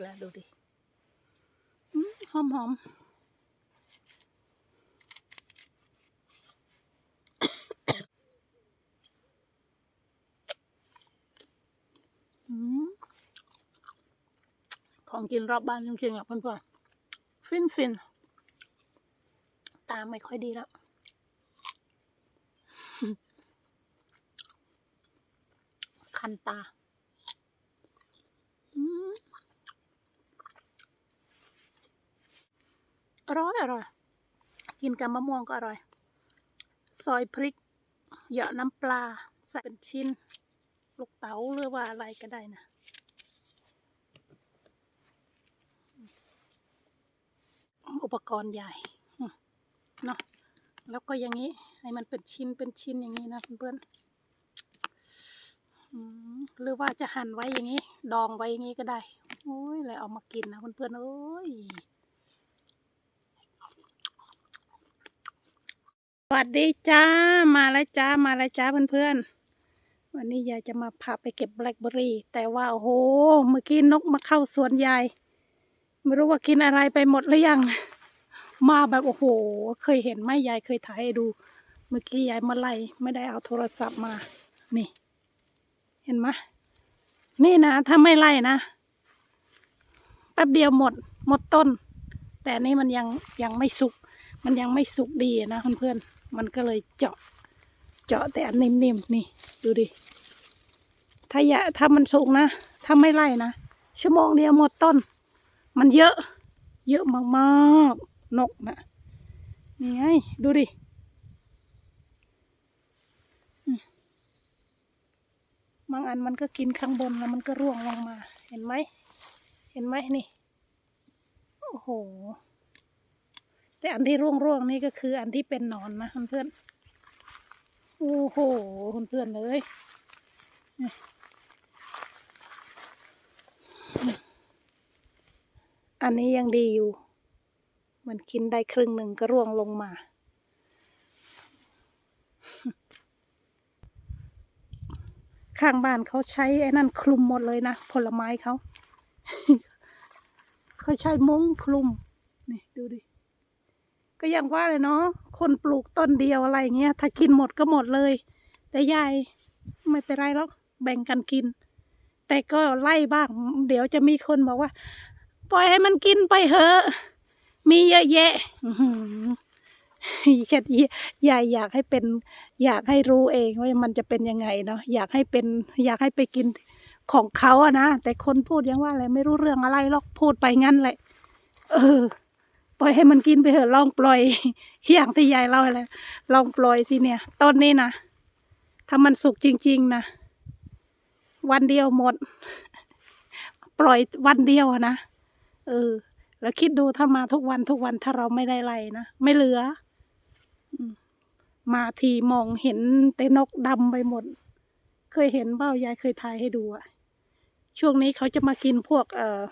แล้วดูดิอืมหอมหอมอืมของกินรอบบ้านจริงๆอะเพื่อนๆ ฟินฟินๆตาไม่ค่อยดีแล้วคันตา อืม อร่อยอร่อย กินกับมะม่วงก็อร่อย ซอยพริก เหยาะน้ำปลา ใส่เป็นชิ้น ลูกเต๋าหรือว่าอะไรก็ได้นะ อุปกรณ์ใหญ่เนาะแล้วก็อย่างนี้ ให้มันเป็นชิ้นเป็นชิ้นอย่างนี้นะเพื่อนๆหรือว่าจะหั่นไว้อย่างนี้ ดองไว้อย่างนี้ก็ได้ โอ้ยแล้วเอามากินนะเพื่อนๆโอ้ย วัสดีจ้า มาแล้วจ้า มาแล้วจ้าเพื่อนๆ วันนี้ยายจะมาพาไปเก็บแบล็คเบอร์รี่ แต่ว่าโอ้โห เมื่อกี้นกมาเข้าสวนยาย ไม่รู้ว่ากินอะไรไปหมดหรือยัง มาแบบโอ้โห เคยเห็นไหมยายเคยถ่ายให้ดู เมื่อกี้ยายมาไล่ไม่ได้เอาโทรศัพท์มา นี่ เห็นไหมนี่นะ ถ้าไม่ไล่นะ แป๊บเดียวหมด หมดต้น แต่นี่มันยังยังไม่สุกมันยังไม่สุกดีนะเพื่อนๆ มันก็เลยเจาะ เจาะแต่อันนิ่มๆนี่ดูดิ ถ้าอย่าถ้ามันสุกนะ ถ้าไม่ไล่นะ ชั่วโมงเดียวหมดต้น มันเยอะ เยอะมากๆ นกนะนี่ไง ดูดิมบางอันมันก็กินข้างบนแล้วมันก็ร่วงลงมา เห็นไหม เห็นไหมนี่ โอ้โห แต่อันที่ร่วงร่วงๆนี่ก็คืออันที่เป็นนอนนะเพื่อนๆโอ้โหเพื่อนๆเลยอันนี้ยังดีอยู่ มันกินได้ครึ่งหนึ่งก็ร่วงลงมา ข้างบ้านเขาใช้ไอ้นั่นคลุมหมดเลยนะ ผลไม้เขา เขาใช้มุ้งคลุม ก็ยังว่าเลยเนาะคนปลูกต้นเดียวอะไรเงี้ย ถ้ากินหมดก็หมดเลย แต่ยายไม่เป็นไรหรอกแบ่งกันกิน แต่ก็ไล่บ้าง เดี๋ยวจะมีคนบอกว่า ปล่อยให้มันกินไปเถอะมีเยอะแยะฉันยายอยากให้เป็น อยากให้รู้เองว่ามันจะเป็นยังไงเนาะอยากให้เป็น อยากให้ไปกินของเขาอะนะแต่คนพูดยังว่าอะไรไม่รู้เรื่องอะไรหรอกพูดไปงั้นแหละ เออ ปล่อยให้มันกินไปเถอะลองปล่อยอย่างที่ยายเล่าเลยลองปล่อยสิเนี่ยต้นนี้นะถ้ามันสุกจริง ๆนะวันเดียวหมด ปล่อยวันเดียวนะเออ แล้วคิดดูถ้ามาทุกวันทุกวันถ้าเราไม่ได้ไล่นะไม่เหลือมมาทีมองเห็นแต่นกดำไปหมด เคยเห็นเบ้ายายเคยถ่ายให้ดูอะช่วงนี้เขาจะมากินพวก เอ่อ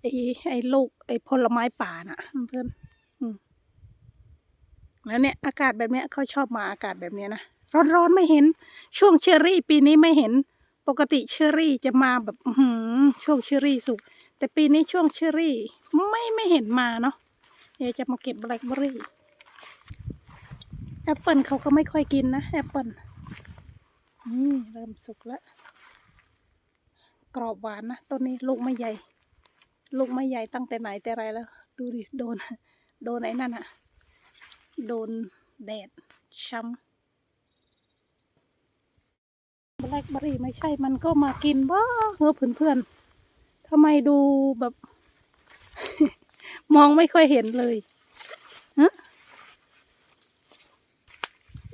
ไอ้ไอ้ลูกไอ้ผลไม้ป่าน่ะเพื่อนอแล้วเนี่ยอากาศแบบเนี้ยเขาชอบมาอากาศแบบเนี้ยนะร้อนๆไม่เห็น ช่วงเชอรี่ ปีนี้ไม่เห็น ปกติเชอรี่จะมาแบบอืช่วงเชอรี่สุก แต่ปีนี้ช่วงเชอรี่ ไม่ไม่เห็นมาเนาะเดี๋ยวจะมาเก็บแบล็คเบอร์รี่แอปเปิลเขาก็ไม่ค่อยกินนะแอปเปิลนี่เริ่มสุกแล้ว กรอบหวานนะต้นนี้ลูกไม่ใหญ่ ลูกไม่ใหญ่ตั้งแต่ไหนแต่ไรแล้ว ดูดิโดน โดนไอ้นั่นอะโดนแดดช้ำแบล็คเบอร์รี่ไม่ใช่มันก็มากินบ้าเฮ้อเพื่อนๆทำไมดูแบบ มองไม่ค่อยเห็นเลยฮะ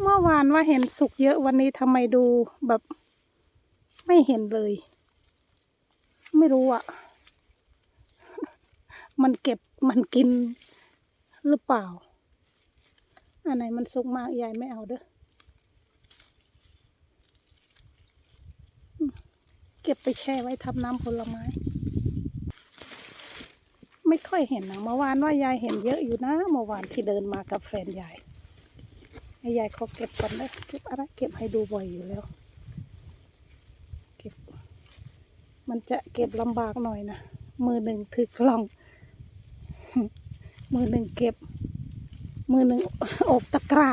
เมื่อวานว่าเห็นสุกเยอะวันนี้ทำไมดูแบบ ไม่เห็นเลย ไม่รู้อะ มันเก็บมันกินหรือเปล่า อันไหนมันสุกมากยายไม่เอาเด้อเก็บไปแช่ไว้ทำน้ำผลไม้ ไม่ค่อยเห็นนะเมื่อวานว่ายายเห็นเยอะอยู่นะเมื่อวานที่เดินมากับแฟนยายให้ยายเขาเก็บก่อนเลยเก็บอะไรเก็บให้ดูบ่อยอยู่แล้ว เก็บ มันจะเก็บลำบากหน่อยนะมือหนึ่งถือกล่อง มือหนึ่งเก็บ มือหนึ่ง อบตะกร้า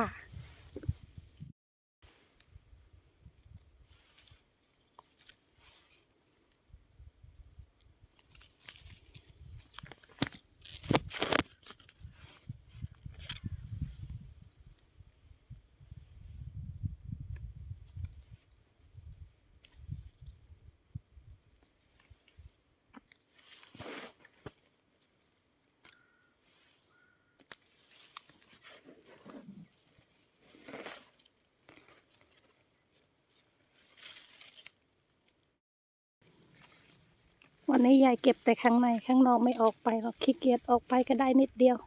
วันนี้ยายเก็บแต่ข้างในข้างนอกไม่ออกไปหรอกขี้เกียจออกไปก็ได้นิดเดียว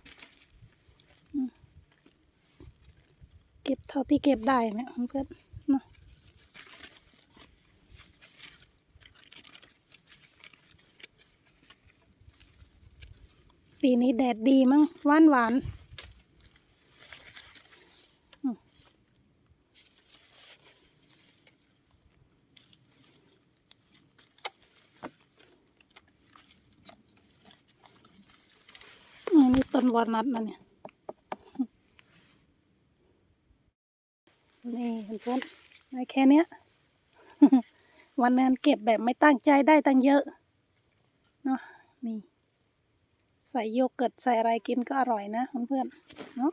เก็บเท่าที่เก็บได้เนี่ยเพื่อนเนาะปีนี้แดดดีมั้งหวานหวานอืมอั นนี้ต้นวอลนัทนะเนี่ย นี่เพื่อนๆได้แค่เนี้ย วันนั้นเก็บแบบไม่ตั้งใจได้ตั้งเยอะ เนาะนี่ ใส่โยเกิร์ตใส่อะไรกินก็อร่อยนะเพื่อนเนาะ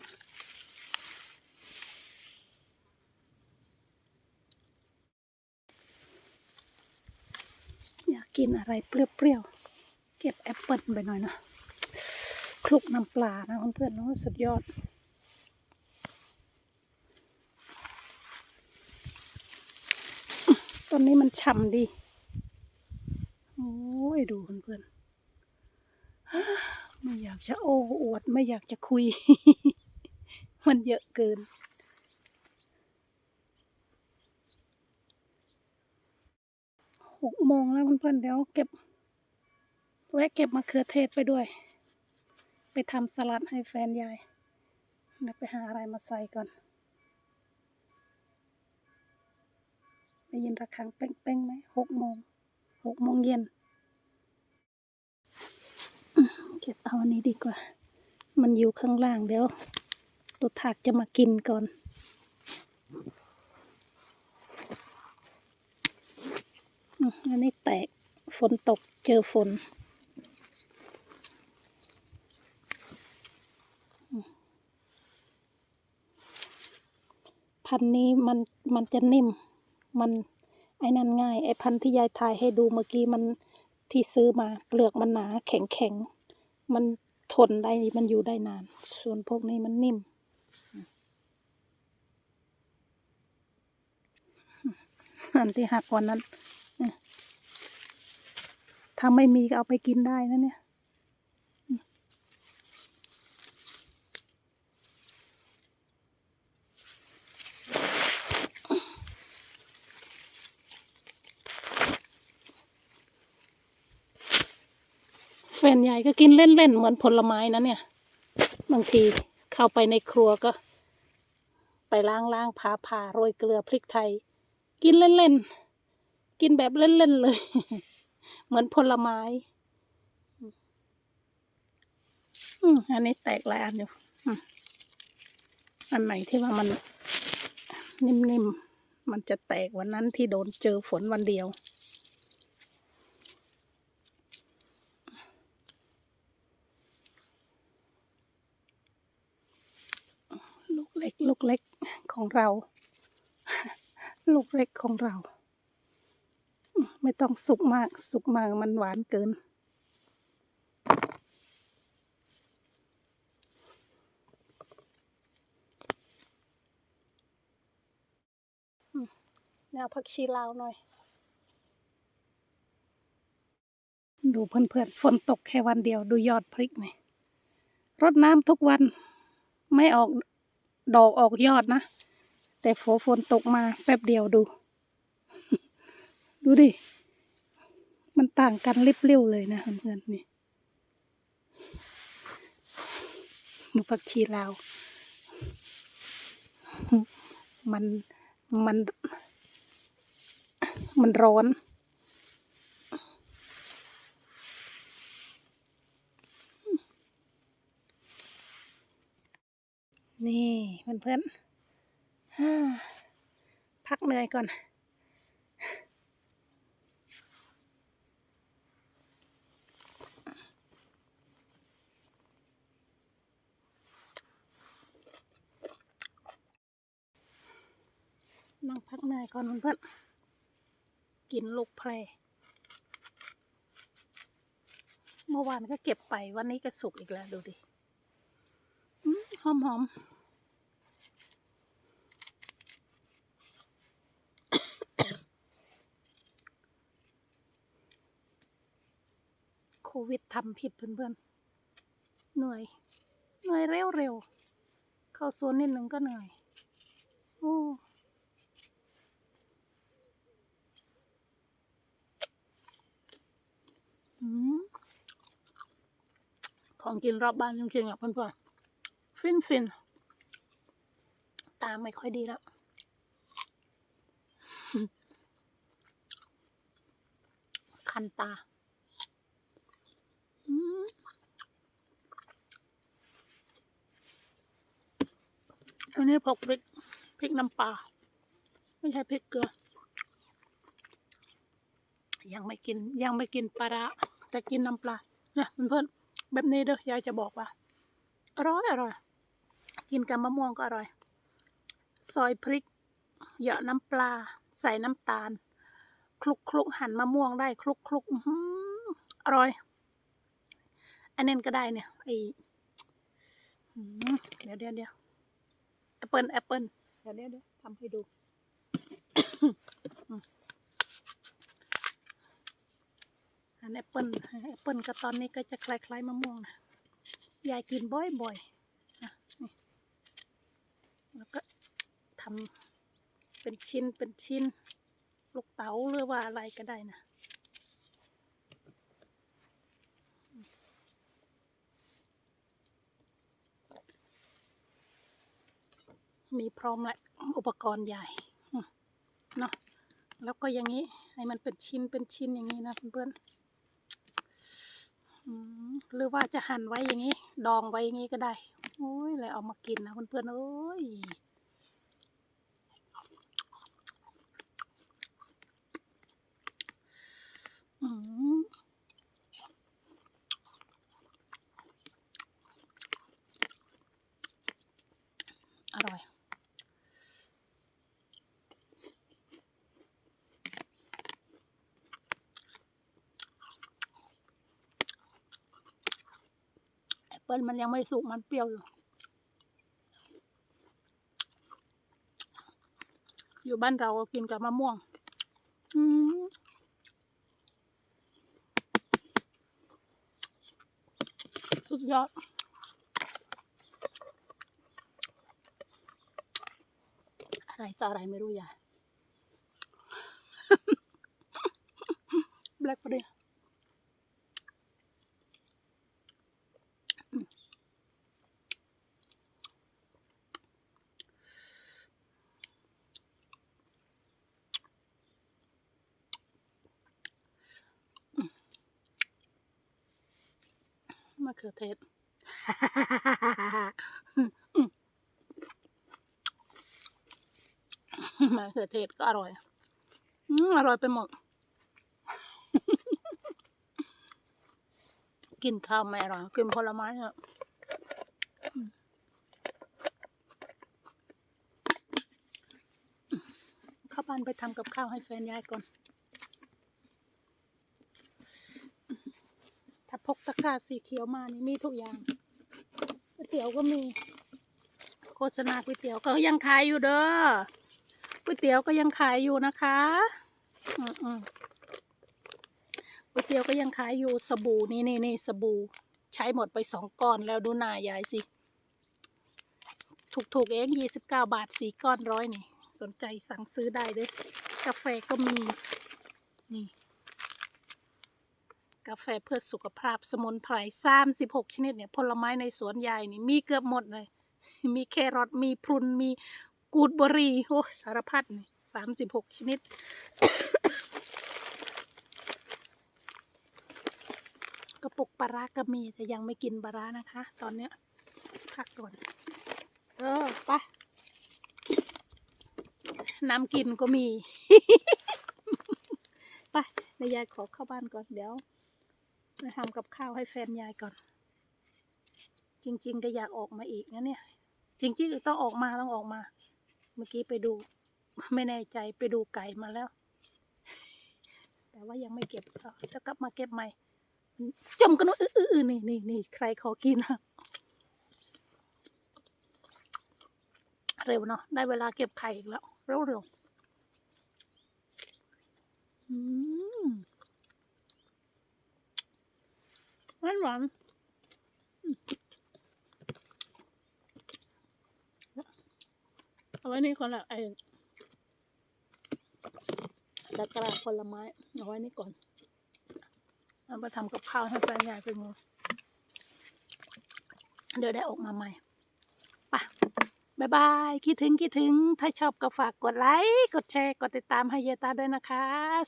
อยากกินอะไรเปรี้ยวๆ เก็บแอปเปิลไปหน่อยนะ ลุกน้ำปลานะเพื่อนๆเนาะสุดยอด ต้นนี้มันฉ่ำดี โอ้ย ดูเพื่อนๆ ไม่อยากจะโอ้อวด ไม่อยากจะคุย มันเยอะเกินหกโมงแล้วเพื่อนๆเดี๋ยวเก็บแวะเก็บมะเขือเทศไปด้วย ไปทำสลัดให้แฟนยายเดี๋ยวไปหาอะไรมาใส่ก่อน ได้ยินระฆังเป้งๆไหมหกโมงหกโมงเย็นเก็บเอาอันนี้ดีกว่า มันอยู่ข้างล่างเดี๋ยว ตัวถักจะมากินก่อนอันนี้แตกฝนตกเจอฝน พันธุ์นี้มันมันจะนิ่ม มันไอ้นั่นง่าย ไอ้พันธุ์ที่ยายถ่ายให้ดูเมื่อกี้มันที่ซื้อมาเปลือกมันหนาแข็งแข็งมันทนได้มันอยู่ได้นาน ส่วนพวกนี้มันนิ่ม อันที่หักวันนั้น ถ้าไม่มีก็เอาไปกินได้นะเนี่ย แฟนใหญ่ ก็กินเล่นๆเหมือนผลไม้นะเนี่ย บางทีเข้าไปในครัวก็ ไปล้างล้างผ่าผ่าโรยเกลือพริกไทย กินเล่นๆกินแบบเล่นๆเลย เหมือนผลไม้อันนี้แตกหลายอันอยู่อันไหนที่ว่ามันนิ่มๆ มันจะแตกวันนั้นที่โดนเจอฝนวันเดียว ลูกเล็ก ลูกเล็ก ของเรา ลูกเล็กของเราอืมไม่ต้องสุกมาก สุกมากมันหวานเกินอืมแนวผักชีลาวหน่อย ดูเพื่อนๆ ฝนตกแค่วันเดียว ดูยอดพริกนี่รดน้ำทุกวัน ไม่ออกดอกออกยอดนะ แต่ฝนฝนตกมาแป๊บเดียวดู ดูดิ มันต่างกันรีบเรียวเลยนะเพื่อนนี่มาผักชีลาว มันมัน มันร้อนนี่เพื่อนๆ พักเหนื่อยก่อน นั่งพักเหนื่อยก่อนเพื่อนๆกินลูกแพรเมื่อวานก็เก็บไปวันนี้ก็สุกอีกแล้วดูดิหอมหอม ควิดทำผิดเพื่อนๆ เหนื่อย เหนื่อยเร็วๆ เข้าสวนนิดหนึ่งก็เหนื่อย โอ้ของกินรอบบ้านจริงๆอะเพื่อนๆ ฟินฟินๆตาไม่ค่อยดีแล้ว คันตา อืม อันนี้พกพริกพริกน้ำปลาไม่ใช่พริกเกลือ ยังไม่กินยังไม่กินปลาร้าแต่กินน้ำปลาเนี่ยเพื่อนแบบนี้เด้อยายจะบอกว่าอร่อยอร่อยกินกับมะม่วงก็อร่อย ซอยพริกเหยาะน้ำปลา ใส่น้ำตาล คลุกคลุกหั่นมะม่วงได้คลุกคลุกอร่อย อันนี้ก็ได้เนี่ยไออื้อเดี๋ยวเดี๋ยวเดี๋ยว แอปเปิลแอปเปิลเดี๋ยวเดี๋ยวเดี๋ยวทำให้ดู อันแอปเปิลแอปเปิลกับตอนนี้ก็จะคล้ายๆมะม่วงนะยายกินบ่อยๆนะนี่แล้วก็ทำเป็นชิ้นเป็นชิ้น ลูกเต๋าหรือว่าอะไรก็ได้นะ มีพร้อมและอุปกรณ์ใหญ่เนาะแล้วก็อย่างนี้ให้มันเป็นชิ้นเป็นชิ้นอย่างนี้นะเพื่อนๆอืมหรือว่าจะหั่นไว้อย่างนี้ ดองไว้อย่างนี้ก็ได้โอ้ยแลยเอามากินนะเพื่อนๆโอ้ยอืมอร่อย แอ ปเปิลมันยังไม่สุกมันเปรี้ยวอยู่ อยู่บ้านเราก็กินกับมะม่วง อืมสุดยอดอะไรต่ออะไรไม่รู้ยายแบล็คเบอร์รี่ะเขือเทศมะเขือเทศก็อร่อยอืมอร่อยไปหมด กินข้าวไม่อร่อย กินผลไม้เถอะอืมเข้าบ้านไปทำกับข้าวให้แฟนยายก่อน ถ้าพ กตะกร้าสีเขียวมานี่มีทุกอย่างก๋วยเตี๋ยวก็มี โฆษณาก๋วยเตี๋ยวก็ยังขายอยู่เด้อก๋วยเตี๋ยวก็ยังขายอยู่นะคะอืมก๋วยเตี๋ยวก็ยังขายอยู่สบู่นี่นี่นี่สบู่ใช้หมดไปสองก้อนแล้วดูหน้ายายสิ ถูกถูกเองยี่สิบเก้าบาทสี่ก้อนร้อยนี่ สนใจสั่งซื้อได้เลยกาแฟก็มี นี่ กาแฟเพื่อสุขภาพสมุนไพรสามสิบหกชนิดเนี่ย ผลไม้ในสวนยายนี่มีเกือบหมดเลย มีแครอทมีพรุนมีกูดบอรีโอ้สารพัดนี่สามสิบหกชนิด กระปุกปลาร้าก็มีแต่ยังไม่กินปลาร้านะคะ ตอนเนี้ยพักก่อน เออไปน้ำกินก็มี ไปเดี๋ยยายขอเข้าบ้านก่อนเดี๋ยว ทำกับข้าวให้แฟนยายก่อน จริง ๆ ก็อยากออกมาอีกนะเนี่ย จริงๆต้องออกมาต้องออกมา เมื่อกี้ไปดู ไม่แน่ใจไปดูไก่มาแล้ว แต่ว่ายังไม่เก็บจะกลับมาเก็บใหม่จมกันว่าอื้ออื้อนี่นี่นี่ใครขอกินอะเร็วเนาะได้เวลาเก็บไข่อีกแล้ว เร็วเร็วๆอืม หวานหวานเอาไว้นี่ก่อนละไอ้ตะกร้าผลไม้เอาไว้นี่ก่อนเอาไปทำกับข้าวให้แฟนยายไปมูเดี๋ยวได้ออกมาใหม่ไปบายบาย คิดถึงคิดถึง ถ้าชอบก็ฝากกดไลค์ กดแชร์ กดติดตามให้เยตาด้วยนะคะ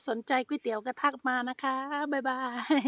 สนใจก๋วยเตี๋ยวก็ทักมานะคะบายบาย